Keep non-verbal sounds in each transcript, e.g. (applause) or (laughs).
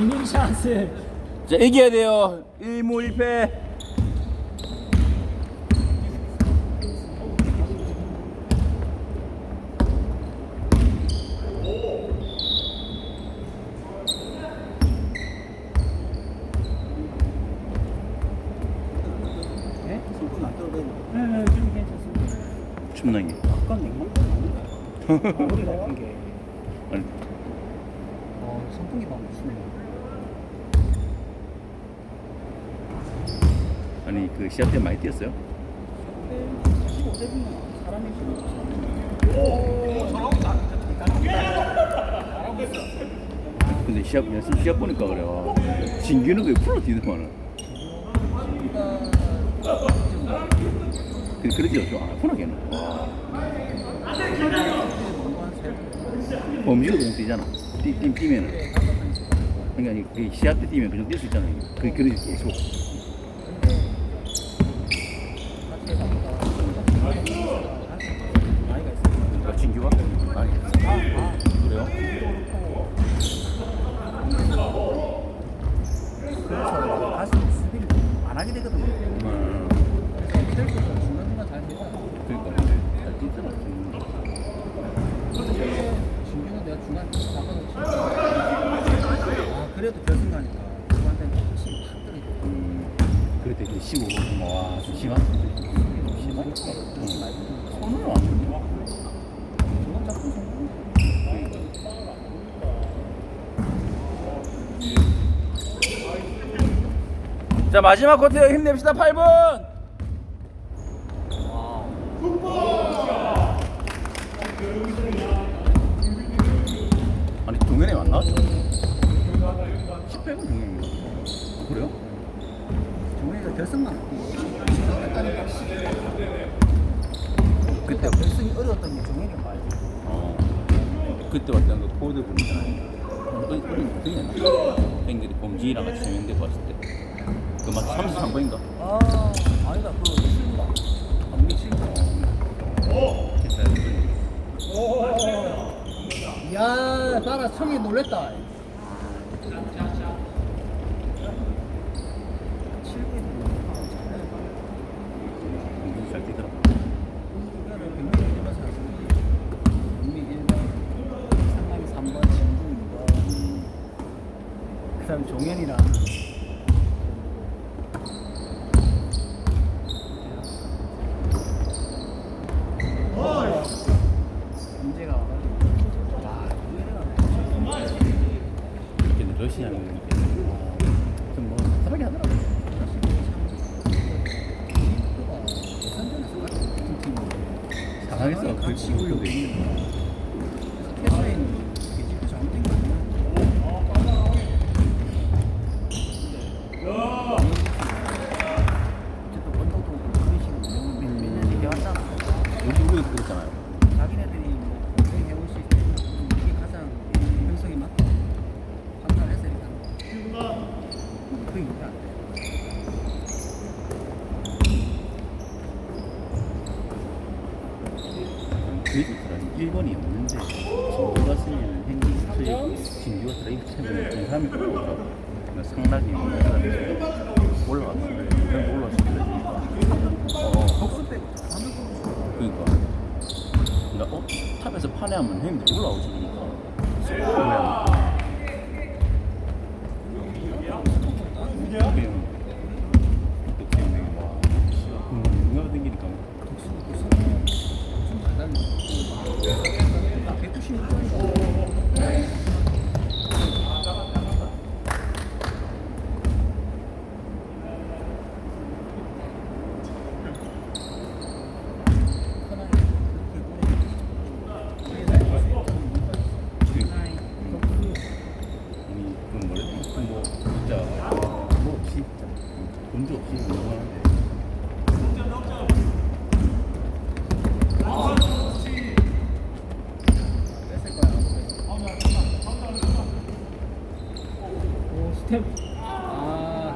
위닝 샷을 자 이겨야 돼요. 1무 1패 네? 되는 네, 좀 괜찮습니다. 춥나게 약간 냉면 (laughs) 머리 같은 게. 아니, 어, 선풍기 방금 주네 아니 그 시합 때 많이 뛰었어요? 45대면 사람이 지금 근데 시합 연습 시합 보니까 그래요. 진규는 왜 풀로 뛰더만은 그 그러지요 좀 아프나게는 범지가 그냥 뛰잖아. 뛰, 뛰, 뛰면은. 그러니까 이 시합 때 뛰면 그냥 뛸 수 있잖아요. 그 그러지 계속 나이가 있어 그러니까 진규가 아니 아, 그래요? 그래서 가수 수비를 안 하게 되거든요 음, 그래서 셀프가 중간중간 잘 되잖아 그러니까 근데 잘 뛰잖아 진규. 진규는 내가 중간 바꿔놓지 아 그래도 결승가니까 그한테는 확실히 확 음, 그때 이제 15분 뭐, 와좀 심한 심한 손을 안 넣냐? 저건 자꾸 자 마지막 코트에 힘냅시다 8분 아니 동현이 안나 왔죠? 18분 동현인가? 그래요? 정훈이가 결승만 그때 결승이 어려웠던 게 정훈이가 말이야 어. 그때 왔던 그 포드 분 있잖아요 어리 어리 동현이나 땡들이 범지랑 같이 정연되고 왔을 때그 막 33분인가? 아 아니다. 그거 실무다 안미 실무 야 따라 청이 놀랬다 잘 뛰더라 그 다음에 종현이랑. 문제가 와 근데 러시아는 좀뭐 사박이 하더라고. 잘하겠어. 그 같이 친구도 올리고 있는 거야. 그래서 캐스웨이는 계집도 잘못된 거 아니야? 어쨌든 원더도 그런 식으로 운영을 몇 년씩 해왔잖아. 우리 우리 그랬잖아요 자기네들이 뭐 고생해올 수 있는 이게 가장 형성이 맞다. 판단을 했어야 된다. 그게 이게 안 돼. 그게 좋더라 1번이 없는데 진규가 쓰면 행기 스트레이트 이 사람이 그러니까 상락이 올라갔어 그냥 올라왔어 어. 그러니까 그러니까 어? 탑에서 판매하면 형님들 올라오시니까 그냥 그냥 또 기억나게 와 음, 누가 댕기니까 독수도 성공 엄청 잘 달려. 196점이다. 아니 그럼 뭐래? 뭐 진짜 뭐 없이 진짜 돈도 없이 운동하는데 뺐을 거야. 오 스텝 아,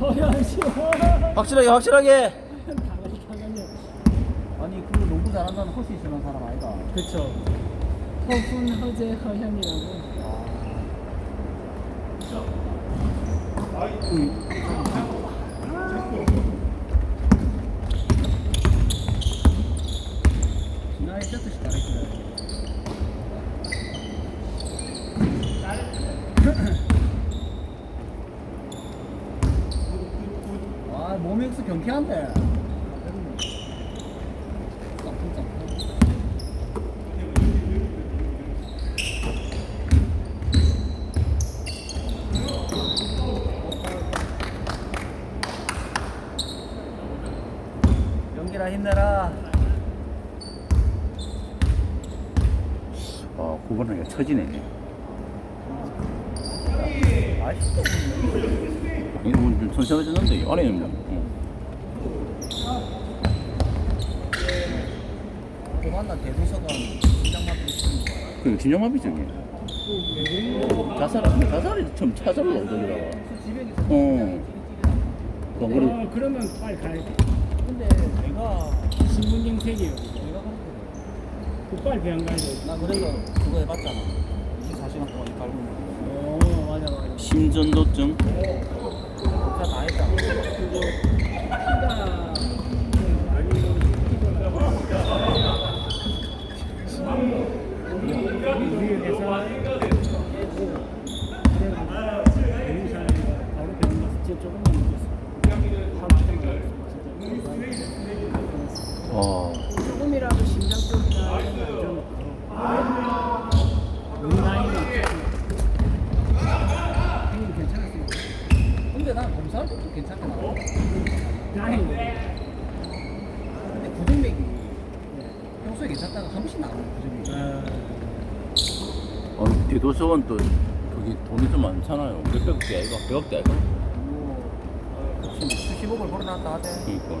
허야시 확실하게 확실하게 당연히 당연히 아니 그거 농구 잘한다는 허수 있으는 사람 아이가. 그쵸. 허훈, 허재, 허현이라고. 지난 와, 몸이 역시 경쾌한데. 나쁘지 않다. 연기라 힘내라. 아, 9번 하니까 처지네. 이거 좀 선선해졌는데, 안에는 뭐. 어. 고만나 대도서관. 그 심장마비죠, 이게. 자살, 자살이 좀 찾아보고 오더라고. 어. 어, 그래. 어, 그러면 빨리 가야 돼. 근데 내가 신분증 세개요 내가 가는 그 빨리 병원 가야 돼. 나 그래서 그거 해봤잖아 24시간 동안 이 갈고 어, 맞아, 맞아. 심전도증? 검사 다 했다 그거 피가 유의해서 바로 병원 가서 진짜 조금만 늦었어. 하루 때만 진짜. 어. 조금이라도 심장 쪽이나 이런 거안 좋고 은나이는 형님 괜찮았어요. 근데 난 검사할 때도 괜찮게 나와 다행이네. 근데 부정맥이 평소에 괜찮다가 한 번씩 나오는 부정맥이 어, 대도서관 또 그게 돈이 좀 많잖아요. 몇백억대 아이가? 백억대 아이가? 뭐 혹시 수십억을 벌어놨다 하대 그러니까.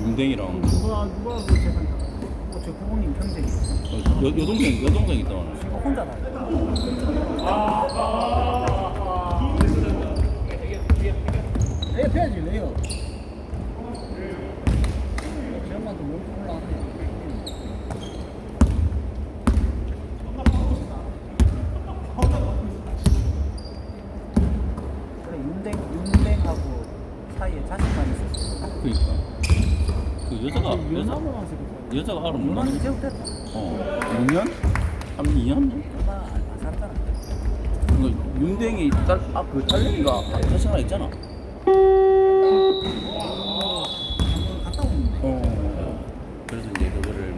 윤댕이랑 누가 누가 그 재산 다 뭐저 부모님 평생이 여, 여동생, 여동생 있잖아. 이거 혼자 다 레이어 해야지 레이어 제 엄마도 몸 올라가네 그래 윤댕 윤댕하고 사이에 자식만 있었어 그러니까. 그 여자가, 여자, 유나무 와서 여자가 알아 누나는 몰랐는데. 제국됐다 어. 6년? 3, 2년? 얼마 안 살았잖아 그 윤댕이 딸, 아, 그 딸내미가 자식 하나 있잖아.